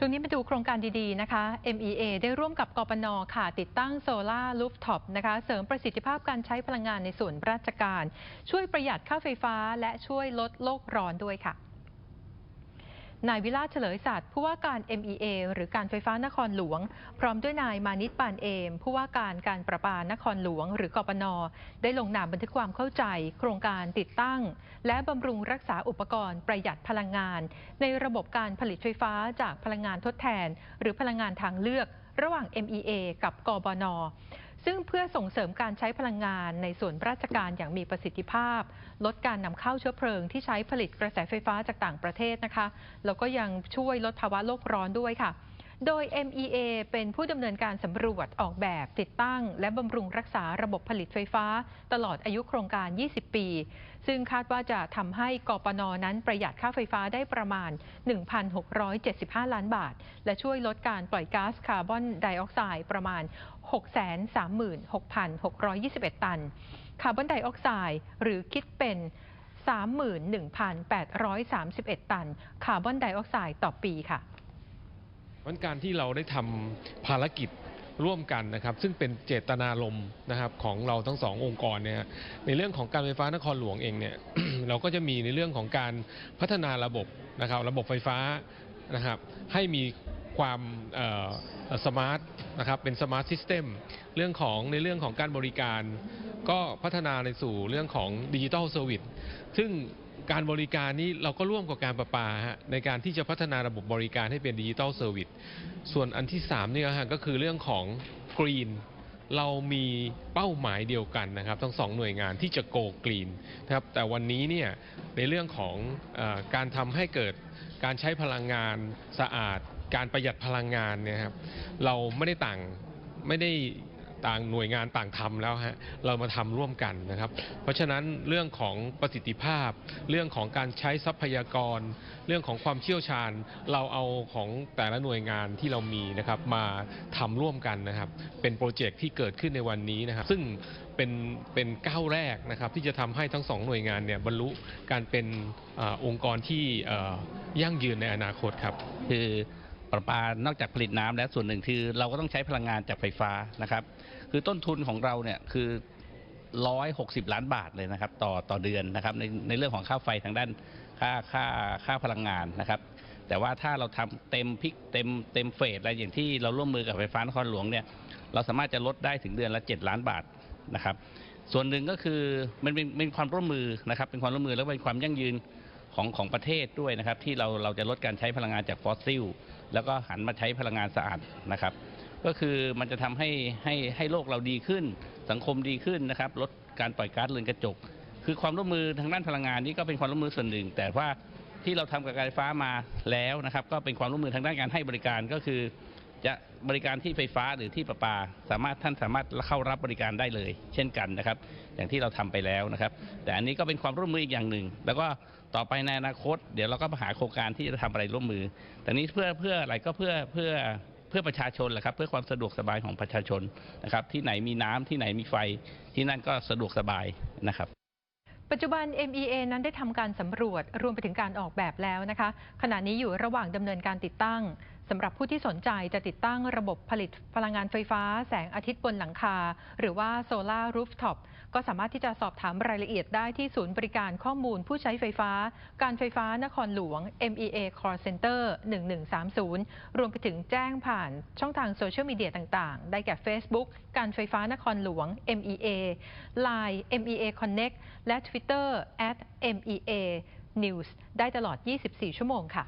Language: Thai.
ช่วงนี้มาดูโครงการดีๆนะคะ MEA ได้ร่วมกับกปนค่ะ ติดตั้งโซลารูฟท็อปนะคะ เสริมประสิทธิภาพการใช้พลังงานในส่วนราชการ ช่วยประหยัดค่าไฟฟ้าและช่วยลดโลกร้อนด้วยค่ะ นายวิลาเฉลยศาสตย์ผู้ว่าการ MEA หรือการไฟฟ้านครหลวง พร้อมด้วยนายมานิตปานเอม ผู้ว่าการการประปานครหลวง หรือกปน ได้ลงนามบันทึกความเข้าใจ โครงการติดตั้ง และบำรุงรักษาอุปกรณ์ประหยัดพลังงาน ในระบบการผลิตไฟฟ้าจากพลังงานทดแทน หรือพลังงานทางเลือก ระหว่าง MEA กับกบน ซึ่งเพื่อส่งเสริมการใช้พลังงานในส่วนราชการอย่างมีประสิทธิภาพ ลดการนำเข้าเชื้อเพลิงที่ใช้ผลิตกระแสไฟฟ้าจากต่างประเทศนะคะ แล้วก็ยังช่วยลดภาวะโลกร้อนด้วยค่ะ โดย MEA เป็นผู้ดำเนินการสำรวจออกแบบติดตั้ง และบำรุงรักษาระบบผลิตไฟฟ้า ตลอดอายุโครงการ 20 ปี ซึ่งคาดว่าจะทำให้กปนนั้นประหยัดค่าไฟฟ้าได้ประมาณ 1,675 ล้านบาท และช่วยลดการปล่อยก๊าซคาร์บอนไดออกไซด์ประมาณ 636,621 ตัน คาร์บอนไดออกไซด์หรือคิดเป็น31,831 ตัน คาร์บอนไดออกไซด์ต่อปีค่ะ วันการที่เราได้ทำภารกิจร่วมกันนะครับ ซึ่งเป็นเจตนารมณ์นะครับของเราทั้งสององค์กรเนี่ยในเรื่องของการไฟฟ้านครหลวงเองเนี่ยเราก็จะมีในเรื่องของการพัฒนาระบบนะครับระบบไฟฟ้านะครับให้มีความสมาร์ทนะครับเป็นสมาร์ทซิสเต็มเรื่องของในเรื่องของการบริการ ก็พัฒนาในสู่เรื่องของดิจิทัลเซอร์วิสซึ่ง การบริการนี้เราก็ร่วมกับการประปาฮะในการที่จะพัฒนาระบบบริการให้เป็นดิจิทัลเซอร์วิสส่วนอันที่3เนี่ยฮะก็คือเรื่องของกรีนเรามีเป้าหมายเดียวกันนะครับ ทั้งสองหน่วยงานที่จะโกกรีนนะครับแต่วันนี้เนี่ยในเรื่องของอการทำให้เกิดการใช้พลังงานสะอาด การประหยัดพลังงานเนี่ยครับเราไม่ได้ต่างไม่ได้ ต่างหน่วยงานต่างทำแล้วฮะเรามาทำร่วมกันนะครับ เพราะฉะนั้นเรื่องของประสิทธิภาพ เรื่องของการใช้ทรัพยากร เรื่องของความเชี่ยวชาญ เราเอาของแต่ละหน่วยงานที่เรามีนะครับมาทำร่วมกันนะครับ เป็นโปรเจกต์ที่เกิดขึ้นในวันนี้นะครับ ซึ่งเป็นเป็นก้าวแรกนะครับที่จะทำให้ทั้งสองหน่วยงานเนี่ยบรรลุการเป็นอองค์กรที่ยั่งยืนในอนาคตครับคือ ประปานอกจากผลิตน้ำแล้วส่วนหนึ่งคือเราก็ต้องใช้พลังงานจากไฟฟ้านะครับ คือต้นทุนของเราเนี่ยคือร้อยหกสิบล้านบาทเลยนะครับ ต่อต่อเดือนนะครับในในเรื่องของค่าไฟทางด้านค่าค่าค่าพลังงานนะครับแต่ว่าถ้าเราทำเต็มพิกเต็มเต็มเฟสอะไรอย่างที่เราร่วมมือกับไฟฟ้านครหลวงเนี่ยเราสามารถจะลดได้ถึงเดือนละ 7 ล้านบาทนะครับ ส่วนหนึ่งก็คือมันเป็นเป็นความร่วมมือนะครับเป็นความร่วมมือและเป็นความยั่งยืน ของของประเทศด้วยนะครับ ที่เราเราจะลดการใช้พลังงานจากฟอสซิล แล้วก็หันมาใช้พลังงานสะอาดนะครับ ก็คือมันจะทำให้ให้ให้โลกเราดีขึ้น สังคมดีขึ้นนะครับ ลดการปล่อยก๊าซเรือนกระจก คือความร่วมมือทางด้านพลังงานนี่ก็เป็นความร่วมมือส่วนหนึ่ง แต่ว่าที่เราทำกับการไฟฟ้ามาแล้วนะครับ ก็เป็นความร่วมมือทางด้านการให้บริการก็คือ จะบริการที่ไฟฟ้าหรือที่ประปา สามารถท่านสามารถเข้ารับบริการได้เลย เช่นกันนะครับ อย่างที่เราทำไปแล้วนะครับ แต่อันนี้ก็เป็นความร่วมมืออีกอย่างหนึ่ง แล้วก็ต่อไปในอนาคต เดี๋ยวเราก็มาหาโครงการที่จะทำอะไรร่วมมือ แต่นี้เพื่อเพื่ออะไรก็เพื่อเพื่อเพื่อประชาชนแหละครับ เพื่อความสะดวกสบายของประชาชนนะครับ ที่ไหนมีน้ำที่ไหนมีไฟ ที่นั่นก็สะดวกสบายนะครับปัจจุบัน MEA นั้นได้ทำการสำรวจรวมไปถึงการออกแบบแล้วนะคะ ขณะนี้อยู่ระหว่างดำเนินการติดตั้ง สำหรับผู้ที่สนใจจะติดตั้งระบบผลิตพลังงานไฟฟ้า แสงอาทิตย์บนหลังคา หรือว่าโซลารูฟท็อปก็สามารถที่จะสอบถามรายละเอียดได้ที่ศูนย์บริการข้อมูลผู้ใช้ไฟฟ้า การไฟฟ้านครหลวง MEA Call Center 1130 รวมไปถึงแจ้งผ่านช่องทางโซเชียลมีเดียต่างๆ ได้แก่ Facebook การไฟฟ้านครหลวง MEA Line MEA Connect และ Twitter @MEA News ได้ตลอด 24 ชั่วโมงค่ะ